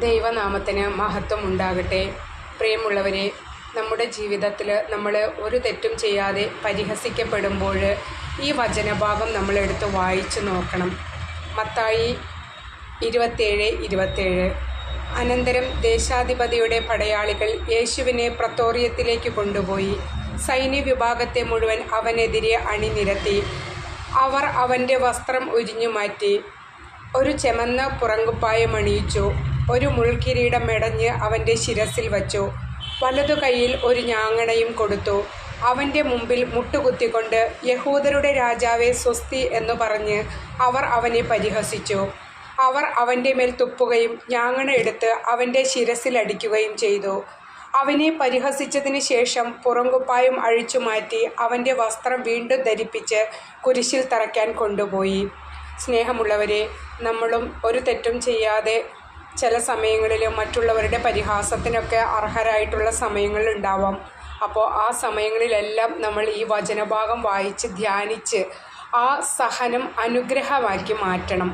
ദൈവനാമത്തിന് മഹത്വം ഉണ്ടാകട്ടെ. പ്രിയമുള്ളവരെ നമ്മുടെ ജീവിതത്തിൽ നമ്മൾ ഒരു തെറ്റും ചെയ്യാതെ പരിഹസിക്കപ്പെടുമ്പോൾ ഈ വചനഭാഗം നമ്മളെടുത്ത് വായിച്ചു നോക്കണം. മത്തായി ഇരുപത്തേഴ് ഇരുപത്തേഴ് അനന്തരം ദേശാധിപതിയുടെ പടയാളികൾ യേശുവിനെ പ്രത്തോറിയത്തിലേക്ക് കൊണ്ടുപോയി. സൈന്യ വിഭാഗത്തെ മുഴുവൻ അവനെതിരെ അണിനിരത്തി. അവർ അവന്റെ വസ്ത്രം ഉരിഞ്ഞു മാറ്റി ഒരു ചെമന്ന പുറങ്കുപ്പായം അണിയിച്ചു. ഒരു മുൾക്കിരീടം മെടഞ്ഞ് അവന്റെ ശിരസിൽ വച്ചു. വലതു കൈയിൽ ഒരു ഞാങ്ങണയും കൊടുത്തു. അവന്റെ മുമ്പിൽ മുട്ടുകുത്തിക്കൊണ്ട് യഹൂദരുടെ രാജാവെ സ്വസ്തി എന്നു പറഞ്ഞ് അവർ അവനെ പരിഹസിച്ചു. അവർ അവന്റെ മേൽ തുപ്പുകയും ഞാങ്ങണ എടുത്ത് അവന്റെ ശിരസിലടിക്കുകയും ചെയ്തു. അവനെ പരിഹസിച്ചതിന് ശേഷം പുറങ്കുപ്പായും അഴിച്ചു മാറ്റി അവന്റെ വസ്ത്രം വീണ്ടും ധരിപ്പിച്ച് കുരിശിൽ തറയ്ക്കാൻ കൊണ്ടുപോയി. സ്നേഹമുള്ളവരെ നമ്മളും ഒരു തെറ്റും ചെയ്യാതെ ചില സമയങ്ങളിൽ മറ്റുള്ളവരുടെ പരിഹാസത്തിനൊക്കെ അർഹരായിട്ടുള്ള സമയങ്ങളുണ്ടാവാം അപ്പോൾ ആ സമയങ്ങളിലെല്ലാം നമ്മൾ ഈ വചനഭാഗം വായിച്ച് ധ്യാനിച്ച് ആ സഹനം അനുഗ്രഹമാക്കി മാറ്റണം.